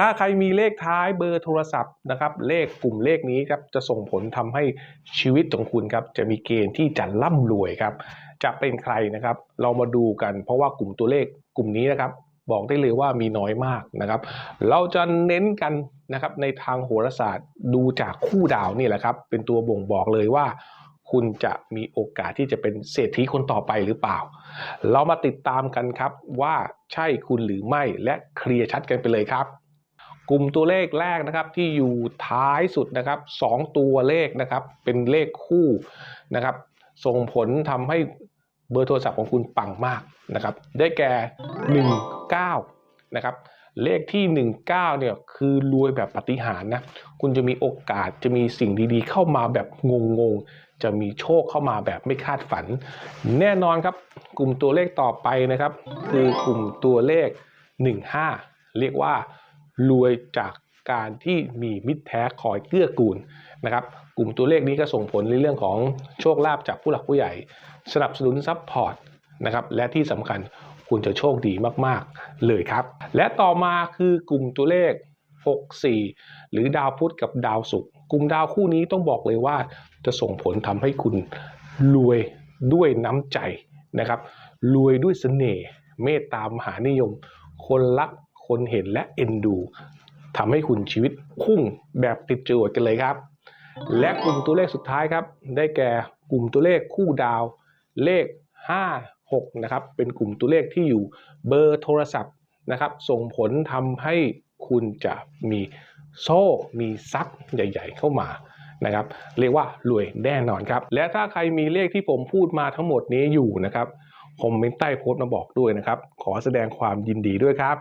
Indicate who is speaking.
Speaker 1: ถ้าใครมีเลขท้ายเบอร์โทรศัพท์นะครับ เลขกลุ่มเลขนี้ครับจะส่งผลทำให้ชีวิตของคุณครับจะมีเกณฑ์ที่จะร่ำรวยครับ จะเป็นใครนะครับ เรามาดูกัน เพราะว่ากลุ่มตัวเลขกลุ่มนี้นะครับ บอกได้เลยว่ามีน้อยมากนะครับ เราจะเน้นกันนะครับในทางโหราศาสตร์ดูจากคู่ดาวนี่แหละครับ เป็นตัวบ่งบอกเลยว่าคุณจะมีโอกาสที่จะเป็นเศรษฐีคนต่อไปหรือเปล่า เรามาติดตามกันครับว่าใช่คุณหรือไม่และเคลียร์ชัดกันไปเลยครับ กลุ่มตัวเลขแรกนะครับที่อยู่ท้ายสุดนะครับสองตัวเลขนะครับเป็นเลขคู่นะครับส่งผลทำให้เบอร์โทรศัพท์ของคุณปังมากนะครับได้แก่ 19นะครับเลขที่ 19เนี่ยคือรวยแบบปฏิหารนะคุณจะมีโอกาสจะมีสิ่งดีๆ เข้ามาแบบงงๆ จะมีโชคเข้ามาแบบไม่คาดฝัน แน่นอนครับกลุ่มตัวเลขต่อไปนะครับ คือกลุ่มตัวเลข 15 เรียกว่า รวยจากการที่มีมิตรแท้คอยเกื้อกูลนะครับ กลุ่มตัวเลขนี้ก็ส่งผลในเรื่องของโชคลาภจากผู้หลักผู้ใหญ่ สนับสนุนซัพพอร์ตนะครับ และที่สำคัญคุณจะโชคดีมากๆเลยครับ และต่อมาคือกลุ่มตัวเลข 64 หรือดาวพุธกับดาวศุกร์กลุ่มดาวคู่นี้ต้องบอกเลยว่าจะส่งผลทำให้คุณรวยด้วยน้ำใจนะครับรวยด้วยเสน่ห์เมตตามหานิยม คนรัก คนเห็นและเอ็นดูทำให้คุณชีวิตพุ่งแบบติดจรวดกันเลยครับ และกลุ่มตัวเลขสุดท้ายครับ ได้แก่กลุ่มตัวเลขคู่ดาวเลข 5 6นะครับเป็นกลุ่มตัวเลขที่อยู่เบอร์โทรศัพท์นะครับ ส่งผลทำให้คุณจะมีโซ่ มีทรัพย์ใหญ่ ๆ เข้ามานะครับ เรียกว่ารวยแน่นอนครับ และถ้าใครมีเลขที่ผมพูดมาทั้งหมดนี้อยู่นะครับคอมเมนต์ใต้โพสต์มาบอกด้วยนะครับ ขอแสดงความยินดีด้วยครับ